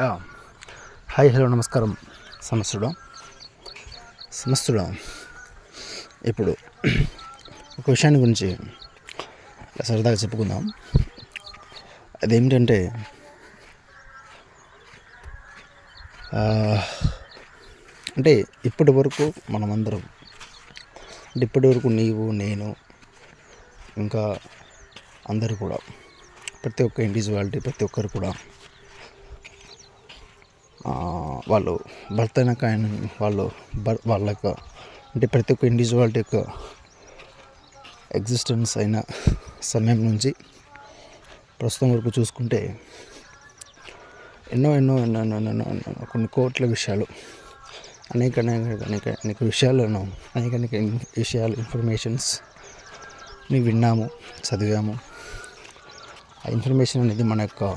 Hi hello నమస్కారం. సమస్తుడు సమస్తుడు ఇప్పుడు ఒక విషయాన్ని గురించి సరదాగా చెప్పుకుందాం. అదేమిటంటే అంటే ఇప్పటి వరకు మనమందరం అంటే ఇప్పటి వరకు నీవు నేను ఇంకా అందరూ కూడా ప్రతి ఒక్క ఇండివిజువాలిటీ ప్రతి ఒక్కరు కూడా వాళ్ళు భర్త అయినాక ఆయన వాళ్ళు వాళ్ళ యొక్క అంటే ప్రతి ఒక్క ఇండివిజువాలిటీ యొక్క ఎగ్జిస్టెన్స్ అయిన సమయం నుంచి ప్రస్తుతం వరకు చూసుకుంటే ఎన్నో ఎన్నో ఎన్నో ఎన్నో ఎన్నో ఎన్నో కొన్ని కోట్ల విషయాలు అనేక అనేక అనేక అనేక విషయాలను అనేక అనేక విషయాలు ఇన్ఫర్మేషన్స్ని విన్నాము చదివాము. ఆ ఇన్ఫర్మేషన్ అనేది మన యొక్క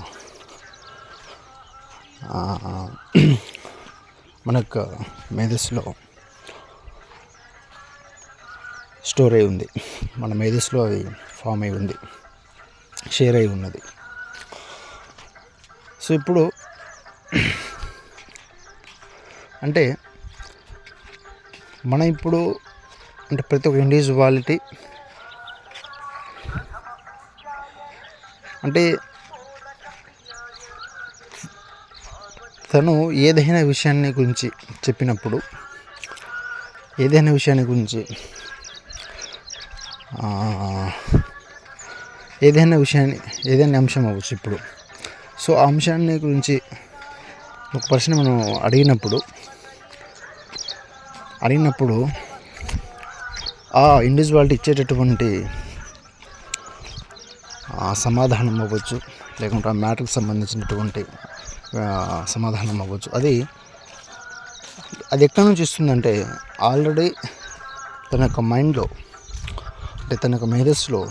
మనకు మేధస్సులో స్టోర్ అయి ఉంది. మన మేధస్సులో అది ఫామ్ అయి ఉంది. షేర్ అయి ఉన్నది. సో ఇప్పుడు అంటే మన ఇప్పుడు అంటే ప్రతి ఒక్క ఇండివిజువాలిటీ అంటే తను ఏదైనా విషయాన్ని గురించి చెప్పినప్పుడు ఏదైనా విషయాన్ని గురించి ఏదైనా విషయాన్ని ఏదైనా అంశం అవ్వచ్చు ఇప్పుడు. సో ఆ అంశాన్ని గురించి ఒక ప్రశ్న మనం అడిగినప్పుడు అడిగినప్పుడు ఆ ఇండివిజువాలిటీ ఇచ్చేటటువంటి సమాధానం అవ్వచ్చు లేకుంటే ఆ మ్యాటర్కి సంబంధించినటువంటి సమాధానం అవ్వచ్చు. అది అది ఎక్కడి నుంచి ఇస్తుందంటే ఆల్రెడీ తన యొక్క మైండ్లో అంటే తన యొక్క మేధస్సులో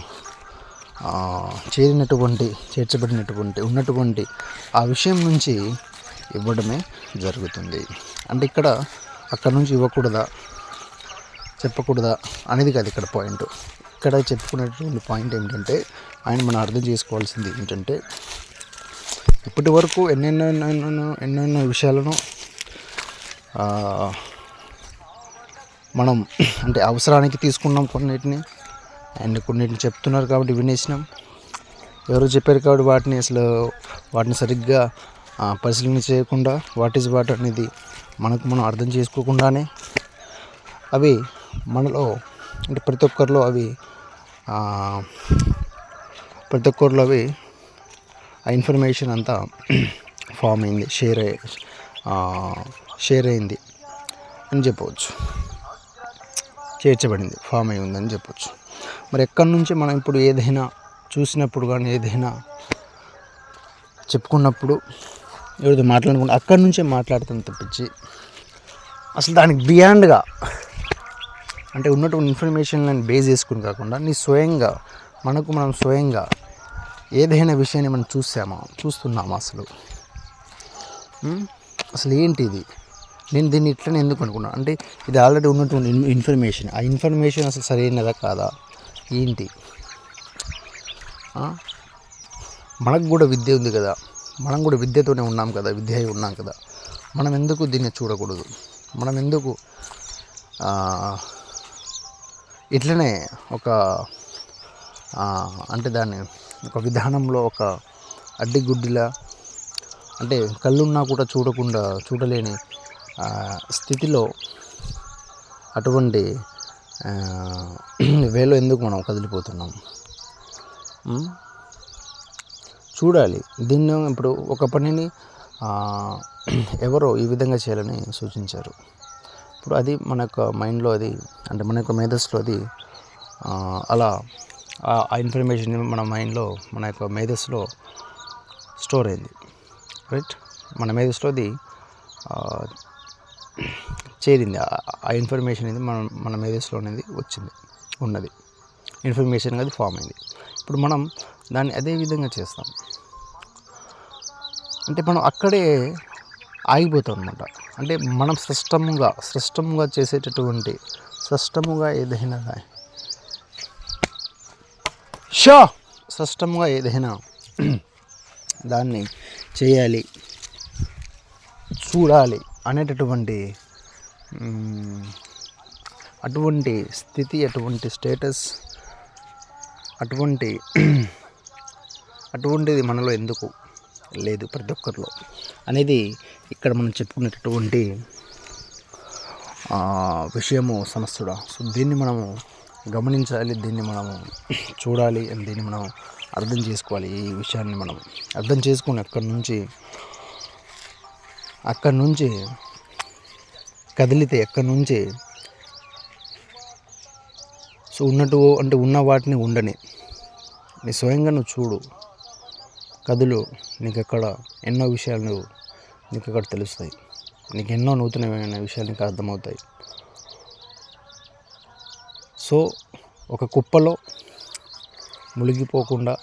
చేరినటువంటి చేర్చబడినటువంటి ఉన్నటువంటి ఆ విషయం నుంచి ఇవ్వడమే జరుగుతుంది. అంటే ఇక్కడ అక్కడ నుంచి ఇవ్వకూడదా చెప్పకూడదా అనేది కాదు ఇక్కడ పాయింట్. ఇక్కడ చెప్పుకునేటువంటి పాయింట్ ఏంటంటే ఆయన మనం అర్థం చేసుకోవాల్సింది ఏంటంటే ఇప్పటి వరకు ఎన్నెన్నో ఎన్నెన్నో ఎన్నెన్నో విషయాలను మనం అంటే అవసరానికి తీసుకున్నాం కొన్నిటిని అండ్ కొన్నిటిని చెప్తున్నారు కాబట్టి వినేసినాం. ఎవరు చెప్పారు కాబట్టి వాటిని అసలు వాటిని సరిగ్గా పరిశీలన చేయకుండా వాట్ ఈజ్ వాట్ అనేది మనకు మనం అర్థం చేసుకోకుండానే అవి మనలో అంటే ప్రతి ఒక్కరిలో అవి ప్రతి ఒక్కరిలో అవి ఆ ఇన్ఫర్మేషన్ అంతా ఫామ్ అయింది షేర్ అయ్యి షేర్ అయింది అని చెప్పవచ్చు. చేర్చబడింది ఫామ్ అయి ఉందని చెప్పొచ్చు మరి ఎక్కడి నుంచి మనం ఇప్పుడు ఏదైనా చూసినప్పుడు కానీ ఏదైనా చెప్పుకున్నప్పుడు ఎవరితో మాట్లాడుకుంటే అక్కడి నుంచే మాట్లాడుతాం తప్పించి అసలు దానికి బియాండ్గా అంటే ఉన్నటువంటి ఇన్ఫర్మేషన్లను బేస్ చేసుకుని కాకుండా నీ స్వయంగా మనకు మనం స్వయంగా ఏదైనా విషయాన్ని మనం చూసామా? చూస్తున్నామా అసలు? అసలు ఏంటి ఇది నేను దీన్ని ఇట్లనే ఎందుకు అనుకున్నాను? అంటే ఇది ఆల్రెడీ ఉన్నటువంటి ఇన్ఫర్మేషన్. ఆ ఇన్ఫర్మేషన్ అసలు సరైనదా కాదా? ఏంటి? మనకు కూడా విద్య ఉంది కదా. మనం కూడా విద్యతోనే ఉన్నాం కదా. విద్య అయి ఉన్నాం కదా. మనం ఎందుకు దీన్ని చూడకూడదు? మనం ఎందుకు ఇట్లనే ఒక అంటే దాన్ని ఒక విధానంలో ఒక అడ్డిగుడ్డిలా అంటే కళ్ళున్నా కూడా చూడకుండా చూడలేని స్థితిలో అటువంటి వేలో ఎందుకు మనం కదిలిపోతున్నాం? చూడాలి. దీన్ని ఇప్పుడు ఒక పనిని ఎవరో ఈ విధంగా చేయాలని సూచించారు. ఇప్పుడు అది మన యొక్క మైండ్లో అది అంటే మన యొక్క మేధస్సులో అది అలా ఆ- ఇన్ఫర్మేషన్ మన మైండ్లో మన యొక్క మేధస్సులో స్టోర్ అయింది. రైట్ మన మేధస్సులో అది చేరింది. ఆ- ఆ ఇన్ఫర్మేషన్ అనేది మన మన మేధస్సులో అనేది వచ్చింది ఉన్నది. ఇన్ఫర్మేషన్ అది ఫామ్ అయింది. ఇప్పుడు మనం దాన్ని అదే విధంగా చేస్తాం. అంటే మనం అక్కడే ఆగిపోతాం అనమాట అంటే మనం స్పష్టముగా స్పష్టముగా చేసేటటువంటి స్పష్టముగా ఏదైనా షో! స్పష్టంగా ఏదైనా దాన్ని చేయాలి చూడాలి అనేటటువంటి అటువంటి స్థితి అటువంటి స్టేటస్ అటువంటి అటువంటిది మనలో ఎందుకు లేదు ప్రతి ఒక్కరిలో అనేది ఇక్కడ మనం చెప్పుకునేటటువంటి విషయము సమస్యడా. సో దీన్ని మనము గమనించాలి దీన్ని మనము చూడాలి అని దీన్ని మనం అర్థం చేసుకోవాలి ఈ విషయాన్ని మనం అర్థం చేసుకుని అక్కడి నుంచి అక్కడి నుంచి కదిలితే ఎక్కడి నుంచి సో ఉన్నట్టు అంటే ఉన్న వాటిని ఉండని. నీ స్వయంగా నువ్వు చూడు కదులు నీకు అక్కడ ఎన్నో విషయాలు నీకు అక్కడ తెలుస్తాయి. నీకు ఎన్నో నూతనమైన విషయాలు నీకు అర్థమవుతాయి. సో ఒక కుప్పలో మునిగిపోకుండా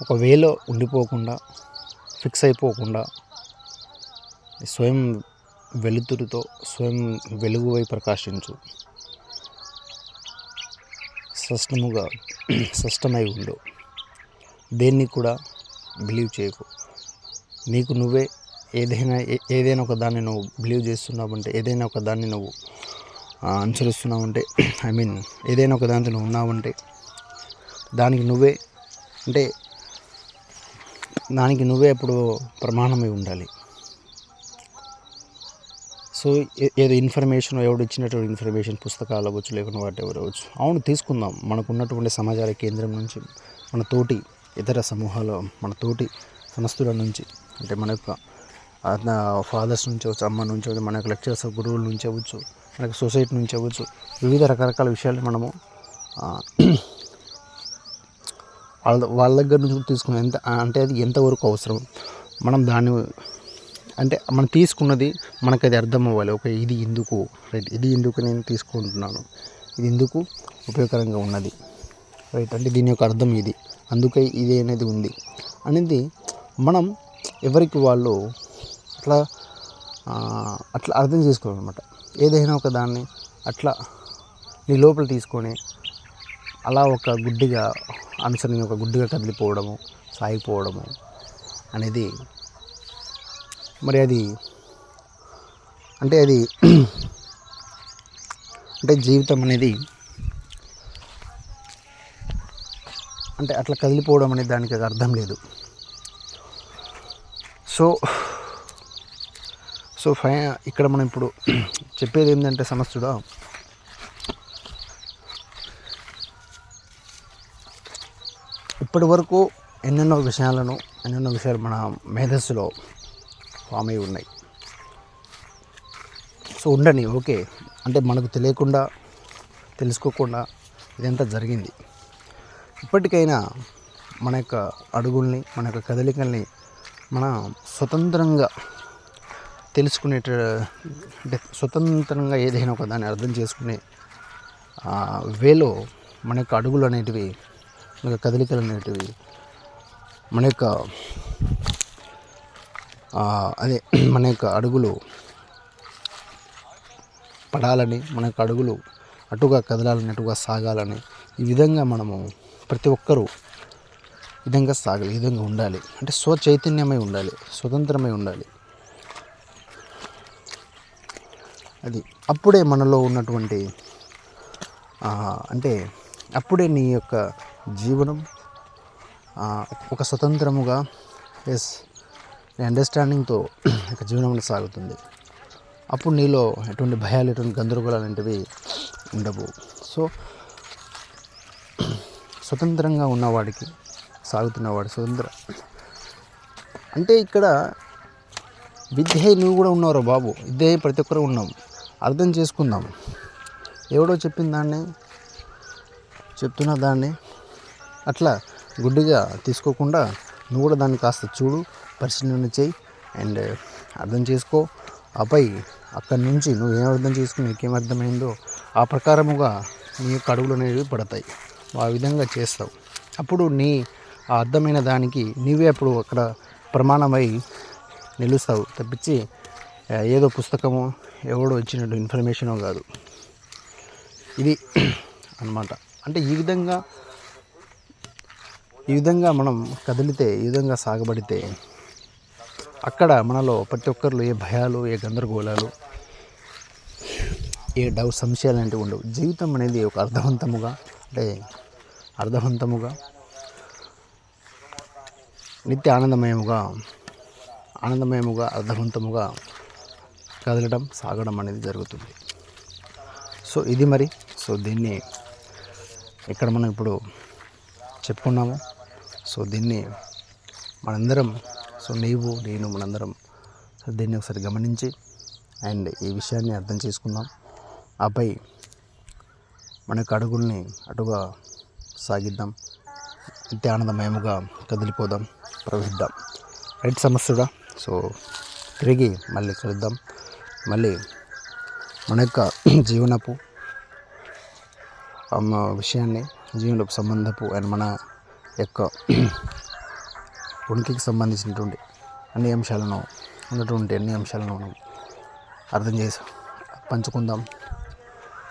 ఒక వేలో ఉండిపోకుండా ఫిక్స్ అయిపోకుండా స్వయం వెలుతురుతో స్వయం వెలుగువై ప్రకాశించు. స్పష్టముగా స్పష్టమై ఉండు. దేన్ని కూడా బిలీవ్ చేయకు. నీకు నువ్వే ఏదైనా ఏదైనా ఒక దాన్ని నువ్వు బిలీవ్ చేస్తున్నావంటే ఏదైనా ఒక దాన్ని నువ్వు అనుసరిస్తున్నావు అంటే ఐ మీన్ ఏదైనా ఒక దాంట్లో నువ్వు ఉన్నావంటే దానికి నువ్వే అంటే దానికి నువ్వే ఇప్పుడు ప్రమాణమై ఉండాలి. సో ఏదో ఇన్ఫర్మేషన్ ఎవడు ఇచ్చినటువంటి ఇన్ఫర్మేషన్ పుస్తకాలు అవ్వచ్చు లేకుండా వాటి ఎవరు అవ్వచ్చు అవును తీసుకుందాం. మనకు ఉన్నటువంటి సమాచార కేంద్రం నుంచి మన తోటి ఇతర సమూహాల మన తోటి సంస్థల నుంచి అంటే మన యొక్క ఫాదర్స్ నుంచి అవ్వచ్చు అమ్మ నుంచి అవ్వచ్చు మన యొక్క లెక్చర్స్ గురువుల నుంచి అవ్వచ్చు మనకి సొసైటీ నుంచి అవ్వచ్చు. వివిధ రకరకాల విషయాలు మనము వాళ్ళ వాళ్ళ దగ్గర నుంచి తీసుకున్న ఎంత అంటే అది ఎంతవరకు అవసరం. మనం దాన్ని అంటే మనం తీసుకున్నది మనకు అది అర్థం అవ్వాలి. ఓకే ఇది ఎందుకు? రైట్ ఇది ఎందుకు నేను తీసుకుంటున్నాను? ఇది ఎందుకు ఉపయోగకరంగా ఉన్నది? రైట్ అంటే దీని యొక్క అర్థం ఇది. అందుకే ఇది అనేది ఉంది. అనేది మనం ఎవరికి వాళ్ళు అట్లా అట్లా అర్థం చేసుకోవాలన్నమాట. ఏదైనా ఒక దాన్ని అట్లా నీ లోపల తీసుకొని అలా ఒక గుడ్డిగా అనుసరించి ఒక గుడ్డిగా కదిలిపోవడము సాగిపోవడము అనేది మరి అది అంటే అది అంటే జీవితం అనేది అంటే అట్లా కదిలిపోవడం అనేది దానికి అర్థం లేదు. సో సో ఫై ఇక్కడ మనం ఇప్పుడు చెప్పేది ఏంటంటే సమస్యడా ఇప్పటి వరకు ఎన్నెన్నో విషయాలను ఎన్నెన్నో విషయాలు మన మేధస్సులో ఫామ్ అయి ఉన్నాయి. సో ఉండని ఓకే అంటే మనకు తెలియకుండా తెలుసుకోకుండా ఇదంతా జరిగింది. ఇప్పటికైనా మన యొక్క అడుగుల్ని మన యొక్క కదలికల్ని మన స్వతంత్రంగా తెలుసుకునేట అంటే స్వతంత్రంగా ఏదైనా ఒక దాన్ని అర్థం చేసుకునే వేలో మన యొక్క అడుగులు అనేటివి మన యొక్క కదలికలు అనేటివి మన యొక్క అదే మన యొక్క అడుగులు పడాలని మన యొక్క అడుగులు అటుగా కదలాలని అటుగా సాగాలని ఈ విధంగా మనము ప్రతి ఒక్కరూ విధంగా సాగాలి ఈ విధంగా ఉండాలి. అంటే స్వచైతన్యమై ఉండాలి స్వతంత్రమై ఉండాలి. అది అప్పుడే మనలో ఉన్నటువంటి అంటే అప్పుడే నీ యొక్క జీవనం ఒక స్వతంత్రముగా ఎస్ అండర్స్టాండింగ్తో ఒక జీవనంలో సాగుతుంది. అప్పుడు నీలో ఎటువంటి భయాలు ఎటువంటి గందరగోళాలు అనేటివి ఉండవు. సో స్వతంత్రంగా ఉన్నవాడికి సాగుతున్నవాడు స్వతంత్ర అంటే ఇక్కడ విద్య నువ్వు కూడా ఉన్నావు బాబు. విద్య ప్రతి ఒక్కరు ఉన్నాం. అర్థం చేసుకుందాం. ఎవడో చెప్పిన దాన్ని చెప్తున్న దాన్ని అట్లా గుడ్డిగా తీసుకోకుండా నువ్వు కూడా దాన్ని కాస్త చూడు పరిశీలన చేయి అండ్ అర్థం చేసుకో. ఆపై అక్కడి నుంచి నువ్వు ఏం అర్థం చేసుకుని నీకేం అర్థమైందో ఆ ప్రకారముగా నీ యొక్క అడుగులు అనేవి పడతాయి. ఆ విధంగా చేస్తావు. అప్పుడు నీ ఆ అర్థమైన దానికి నీవే అప్పుడు అక్కడ ప్రమాణమై నిలుస్తావు. తప్పించి ఏదో పుస్తకము ఎవడో ఇచ్చినట్టు ఇన్ఫర్మేషనో కాదు. ఇది అన్నమాట. అంటే ఈ విధంగా ఈ విధంగా మనం కదిలితే ఈ విధంగా సాగబడితే అక్కడ మనలో ప్రతి ఒక్కరిలో ఏ భయాలు ఏ గందరగోళాలు ఏ డౌ సంశయాలు లాంటివి ఉండవు. జీవితం అనేది ఒక అర్థవంతముగా అంటే అర్థవంతముగా నిత్య ఆనందమయముగా ఆనందమయముగా అర్థవంతముగా కదలడం సాగడం అనేది జరుగుతుంది. సో ఇది మరి సో దీన్ని ఇక్కడ మనం ఇప్పుడు చెప్పుకున్నాము. సో దీన్ని మనందరం సో నీవు నేను మనందరం సో దీన్ని ఒకసారి గమనించి అండ్ ఈ విషయాన్ని అర్థం చేసుకుందాం. ఆపై మన యొక్క అడుగుల్ని అటుగా సాగిద్దాం. నిత్య ఆనందమయముగా కదిలిపోదాం ప్రవహిద్దాం. రైట్ సమస్యగా సో తిరిగి మళ్ళీ కలుద్దాం. మళ్ళీ మన యొక్క జీవనపు విషయాన్ని జీవనపు సంబంధపు అండ్ మన యొక్క ఉనికికి సంబంధించినటువంటి అన్ని అంశాలను ఉన్నటువంటి అన్ని అంశాలను మనం అర్థం చేసి పంచుకుందాం.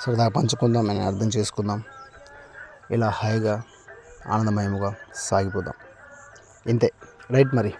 సరదాగా పంచుకుందాం అని అర్థం చేసుకుందాం. ఇలా హాయిగా ఆనందమయముగా సాగిపోదాం. ఇంతే. రైట్ మరి.